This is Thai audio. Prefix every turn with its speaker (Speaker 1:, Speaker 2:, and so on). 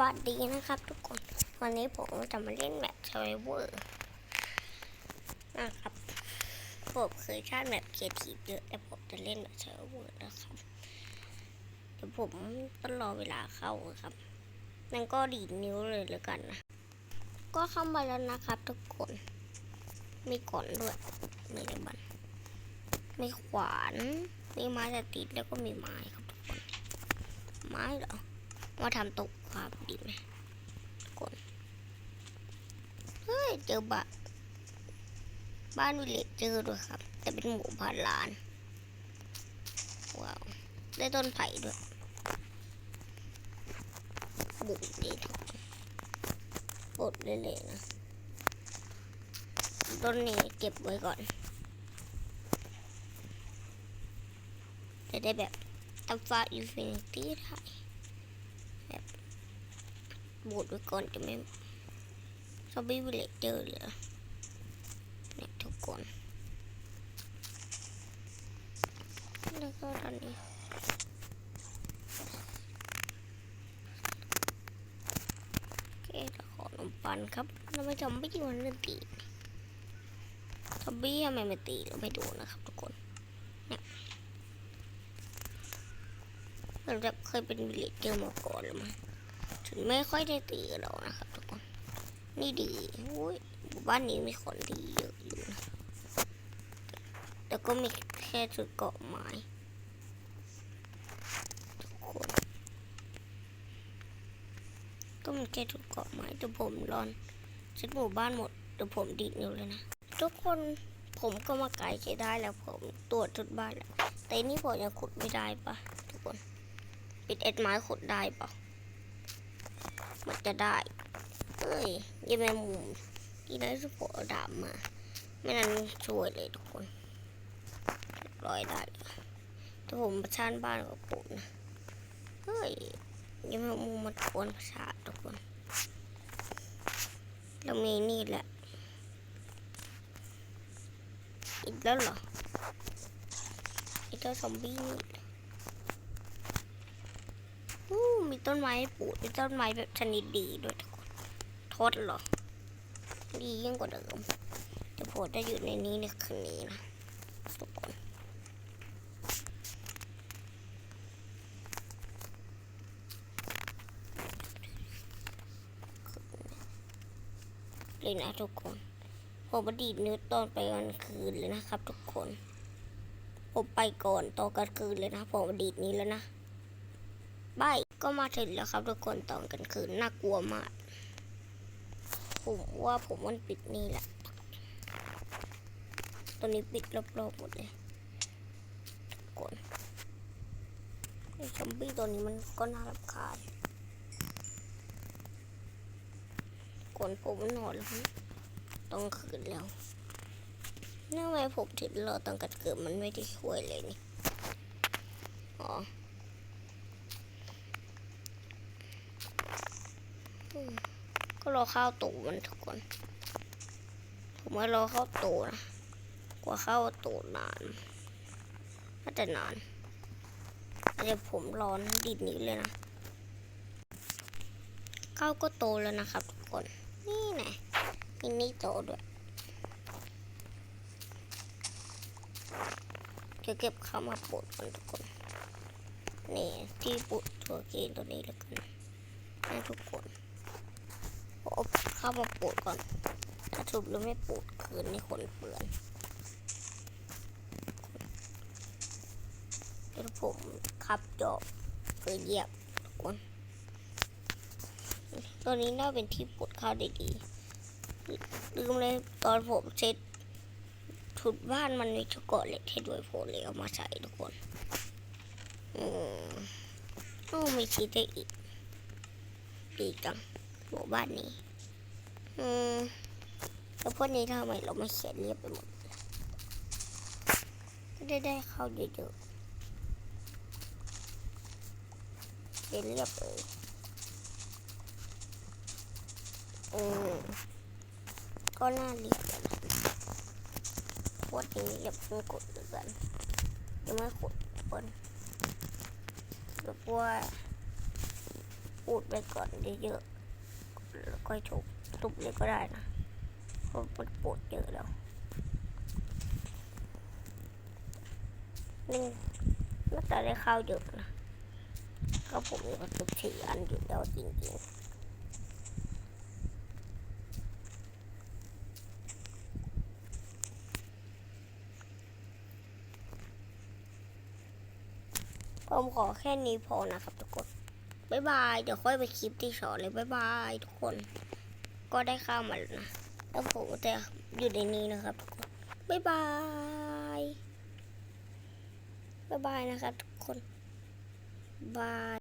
Speaker 1: วัสดีนะครับทุกคน วันนี้ผมจะมาเล่นแบบ Survivor นะครับ ผมเคยชาติแบบเคียทีฟเยอะแต่ผมจะเล่นแบบ Survivor นะครับ เดี๋ยวผมต้องรอเวลาเข้าครับ นั่นก็ดีดนิ้วเลยแล้วกันนะ ก็เข้ามาแล้วนะครับทุกคน มีก่อนด้วยมีอะไรบ้างมีขวาน มีไม้สติดแล้วก็มีไม้ครับทุกคน ไม้เหรอว่าทำตก ความดีไหมกคนเฮ้ยเจอบ้านบ้านวิลเลจเจอด้วยครับ แต่เป็นหมู่พันล้าน ว้าว ได้ต้นไผ่ด้วยบุกดีทุกคนบดเลยเลยๆนะ ต้นนี้เก็บไว้ก่อน จะได้แบบทำฟ้าอินฟินิตี้ได้แบบ บูดไว้ก่อนจะไม่ซอมบี้วิลเลจเจอเลยเนี่ยทุกคนแล้วก็ตอนนี้โอเคราขอขนมปังครับทำไมซอมบี้มันเล่นตีซอมบี้ทำไมไม่ตีเราไม่ดูนะครับทุกคนเนี่ยเราจะเคยเป็นวิลเลจเจอมาก่อนหรือมั้ง ถึงไม่ค่อยได้ตีกับเรานะครับทุกคน นี่ดีอุ้ยหมู่บ้านนี้มีคนดีเยอะอยู่นะแต่ก็มีแค่จุดเกาะไม้ทุกคน ก็มีแค่จุดเกาะไม้แต่ผมรอนช็ดหมู่บ้านหมดเดี๋ยวผมดีดนิ้วเลยนะ ทุกคนผมก็มาไกลใช้ได้แล้วผมตรวจจุดบ้านแล้ว แต่นี่ผมยังขุดไม่ได้ปะทุกคน ปิดเอ็ดไม้ขุดได้ปะ มันจะได้ เอ้ยยังแมงมุมที่ได้สุโขเอดาบมา ไม่นั้นช่วยเลยทุกคนร้อยได้แต่ผมประชานบ้านกับผมนะ เฮ้ยยังแมงมุมมันกวนประสาททุกคน เรามีนี่แหละ อีกแล้วเหรออีกเจ้าซอมบี้นี่ มีต้นไม้ให้ปลูกมีต้นไม้แบบชนิดดีด้วยทุกคนทดเหรอ ดียิ่งกว่าเดิมแต่ผมจะอยู่ในนี้ในคืนนี้นะทุกคนเลยนะทุกคน ผมดีดนิ้วตอนไปกลางคืนเลยนะครับ ทุกคน ผมไปก่อนตอนกลางคืนเลยนะ ผมดีดนี้แล้วนะ บายก็มาถึงแล้วครับทุกคนตอนกลางคืนน่ากลัวมาก ผมว่าผมมันปิดนี่แหละตัวนี้ปิดรอบๆหมดเลยทุกคนไอ้ซอมบี้ตัวนี้มันก็น่ารำคาญกนผมนอนแล้วนะตอนคืนแล้วนี่ทำไมผมถึงรอตอนกลางคืนมันไม่ได้ช่วยเลยนี่ อ๋อ ก็รอข้าตูมันทุกคน ผมว่ารอข้าตูนะกว่าเข้าตูนานน่าจะนานเดี๋ยวผมร้อนดิดนี้เลยนะ เข้าก็โตแล้วนะครับทุกคน นี่ไงมินี่โตด้วยจะเก็บเข้ามาปลูกก่อนทุกคน นี่ที่ปลูกถั่วกีนตัวนี้แล้วกันนะทุกคน เอาเข้ามาปลูกก่อน ถ้าทุบแล้วไม่ปลูกคืนนี่คนเปลือนเดี๋ยวผมขับจอบไปเหยียบทุกคน ตัวนี้น่าเป็นที่ปลูกข้าวได้ดีลืมเลยตอนผมเช็ดถุดบ้านมันมีช็อกโกแลตให้ด้วยผมเลยเอามาใส่ทุกคนอืมโอ้มีชีสได้อีก ดีจัง หมู่บ้านนี้ อืมแล้วพวกนี้ทำไมเราไม่เขียนเรียบไปหมดก็ได้ได้เข้าเยอะๆเขียนเรียบเลยอืมก็น่าเรียบนะพวกนี้ย่าเพิ่กดเลยกันยังไม่กดคนแบบว่าพูดไปก่อนเยอะๆ แล้วค่อยทุบทุบเลยก็ได้นะเพราะมันปวดเยอะแล้วนี่น่าจะได้ข้าวเยอะนะก็ผมมีกระตุกสี่อันอยู่แล้วจริงๆผมขอแค่นี้พอนะครับทุกคน บ๊ายบาย เดี๋ยวค่อยไปคลิปที่สอนเลยบ๊ายบายทุกคน ก็ได้ข้าวมาแล้วนะ แล้วผมจะอยู่ในนี้นะครับทุกคนบ๊ายบาย บ๊ายบายนะครับทุกคน บาย